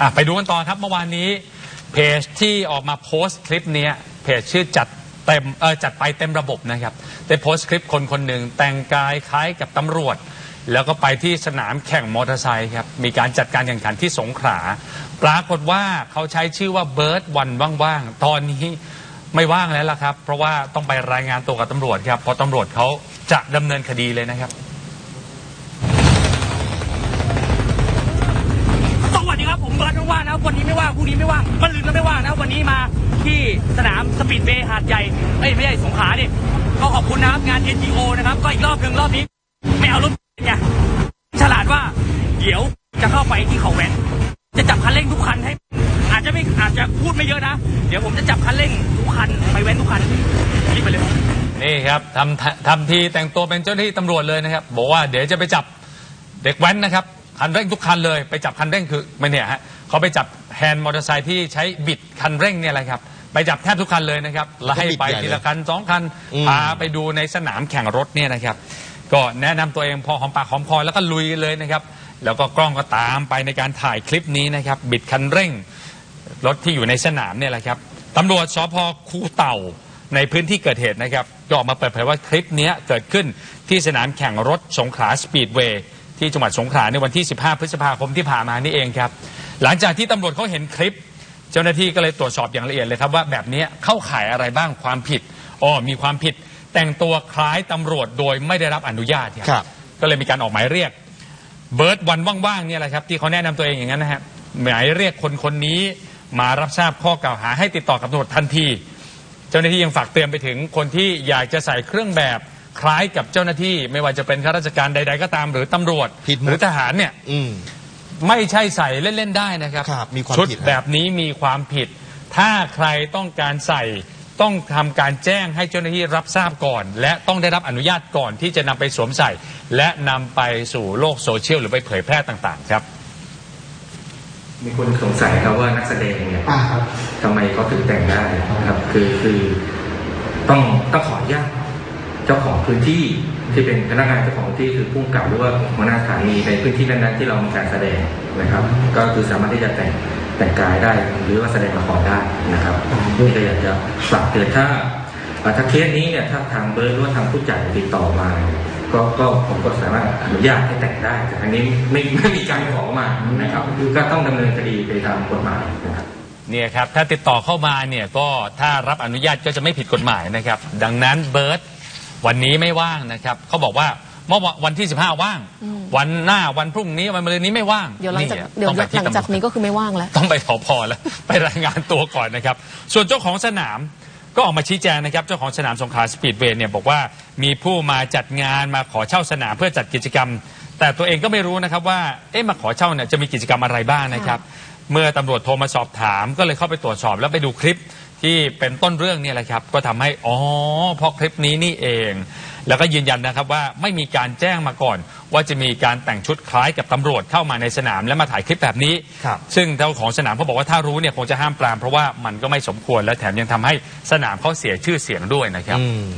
อะไปดูกันต่อครับเมื่อวานนี้เพจที่ออกมาโพสต์คลิปเนี้ยเพจชื่อจัดเต็มเออจัดไปเต็มระบบนะครับได้โพสต์คลิปคนคนหนึ่งแต่งกายคล้ายกับตำรวจ แล้วก็ไปที่สนามแข่งมอเตอร์ไซค์ครับมีการจัดการแข่งขันที่สงขลาปรากฏว่าเขาใช้ชื่อว่าเบิร์ดวันว่างๆ ตอนนี้ไม่ว่างแล้วล่ะครับ เพราะว่าต้องไปรายงานตัวกับตำรวจครับเพราะตำรวจเขาจะดำเนินคดีเลยนะครับ สวัสดีครับผมเบิร์ดว่างๆนะวันนี้ไม่ว่างพรุ่ ไม่ว่างมันลืมก็ไม่ว่างนะวันนี้มาที่สนามสปีดเวย์หาดใหญ่เอ้ยไม่ใช่สงขลาดิก็ขอบคุณนะครับงาน NGO นะครับ ก็อีกรอบหนึ่งรอบนี้ ไม่เอารถไงฉลาดว่าเดี๋ยวจะเข้าไปที่เขาแหวนจะจับคันเร่งทุกคันให้ อาจจะไม่อาจจะพูดไม่เยอะนะ เดี๋ยวผมจะจับคันเร่งทุกคันไปแว้นทุกคันรีบไปเลยนี่ครับทำทำทีแต่งตัวเป็นเจ้าหน้าที่ตำรวจเลยนะครับ บอกว่าเดี๋ยวจะไปจับเด็กแว้นนะครับคันเร่งทุกคันเลย ไปจับคันเร่งคือไม่เนี่ยฮะเขาไปจับ แฮนด์มอเตอร์ไซค์ที่ใช้บิดคันเร่งเนี่ยแหละครับ ไปจับแทบทุกคันเลยนะครับแล้วให้ไปก็บิดใหญ่ทีละคันสองคันอืมพาไปดูในสนามแข่งรถเนี่ยนะครับ ก็แนะนำตัวเองพอหอมปากหอมคอแล้วก็ลุยกันเลยนะครับ แล้วก็กล้องก็ตามไปในการถ่ายคลิปนี้นะครับ บิดคันเร่ง รถที่อยู่ในสนามเนี่ยแหละครับตำรวจสพคูเต่าในพื้นที่เกิดเหตุนะครับก็ออกมาเปิดเผยว่าคลิปเนี้ยเกิดขึ้นที่สนามแข่งรถสงขลาสปีดเวย์ที่จังหวัดสงขลาในวันที่ 15 พฤษภาคมที่ผ่านมานี่เองครับ หลังจากที่ตำรวจเขาเห็นคลิป เจ้าหน้าที่ก็เลยตรวจสอบอย่างละเอียดเลยครับว่าแบบเนี้ยเข้าข่ายอะไรบ้างความผิดอ๋อมีความผิด แต่งตัวคล้ายตำรวจโดยไม่ได้รับอนุญาตครับ ก็เลยมีการออกหมายเรียก เบิร์ดวันว่างๆเนี่ยแหละครับ ที่เขาแนะนำตัวเองอย่างนั้นนะฮะหมายเรียกคนคนนี้มารับทราบข้อกล่าวหาให้ติดต่อกับตำรวจทันที เจ้าหน้าที่ยังฝากเตือนไปถึงคนที่อยากจะใส่เครื่องแบบคล้ายกับเจ้าหน้าที่ ไม่ว่าจะเป็นข้าราชการใด ๆ ก็ตามหรือตำรวจผิดหมด หรือทหารเนี่ย อืม ไม่ใช่ใส่เล่น ๆ ได้นะครับ ครับมีความชุดผิดครับแบบนี้มีความผิด ถ้าใครต้องการใส่ต้องทำการแจ้งให้เจ้าหน้าที่รับทราบก่อน และต้องได้รับอนุญาตก่อนที่จะนำไปสวมใส่ และนำไปสู่โลกโซเชียลหรือไปเผยแพร่ต่างๆครับ มีคนสงสัยครับว่านักแสดงเนี่ยอ่าครับ ทำไมเขาถึงแต่งได้นะครับ คือคือต้องต้องขออนุญาต เจ้าของพื้นที่ที่เป็นพนักงานเจ้าของที่คือผู้กำกับหรือว่าหัวหน้าสถานีในพื้นที่นั้นๆที่เรามีการแสดงนะครับ ก็คือสามารถที่จะแต่งแต่งกายได้หรือว่าแสดงละครได้นะครับนี่ก็อยากจะฝากเตือนถ้าถ้าเคสนี้เนี่ยถ้าทางเบิร์หรือว่าทางผู้จัดติดต่อมาก็ก็ผมก็สามารถอนุญาตให้แต่งได้ แต่อันนี้ไม่ไม่มีการขอมานะครับก็ต้องดำเนินคดีไปตามกฎหมายนะครับเนี่ยครับถ้าติดต่อเข้ามาเนี่ยก็ถ้ารับอนุญาตก็จะไม่ผิดกฎหมายนะครับ ดังนั้นเบิร์ต วันนี้ไม่ว่างนะครับเขาบอกว่าเมื่อวันที่ 15 ว่าง วันหน้าวันพรุ่งนี้วันมะรืนนี้ไม่ว่างเดี๋ยวหลังจากนี่เดี๋ยวต้องไปหที่ลังตำรจากวจนี้ก็คือไม่ว่างแล้ว ต้องไปสพแล้ว ไปรายงานตัวก่อนนะครับ ส่วนเจ้าของสนามก็ออกมาชี้แจงนะครับ เจ้าของสนามสงขลาสปีดเวย์เนี่ยบอกว่ามีผู้มาจัดงานมาขอเช่าสนามเพื่อจัดกิจกรรม แต่ตัวเองก็ไม่รู้นะครับว่าเอ๊ะมาขอเช่าเนี่ยจะมีกิจกรรมอะไรบ้างนะครับ เมื่อตำรวจโทรมาสอบถาม ก็เลยเข้าไปตรวจสอบแล้วไปดูคลิป ที่เป็นต้นเรื่องเนี่ยแหละครับ ก็ทำให้อ๋อเพราะคลิปนี้นี่เอง แล้วก็ยืนยันนะครับว่าไม่มีการแจ้งมาก่อน ว่าจะมีการแต่งชุดคล้ายกับตำรวจเข้ามาในสนามและมาถ่ายคลิปแบบนี้ครับซึ่งเจ้าของสนามเขาบอกว่าถ้ารู้เนี่ยคงจะห้ามปรามเพราะว่ามันก็ไม่สมควรและแถมยังทำให้สนามเขาเสียชื่อเสียงด้วยนะครับอืม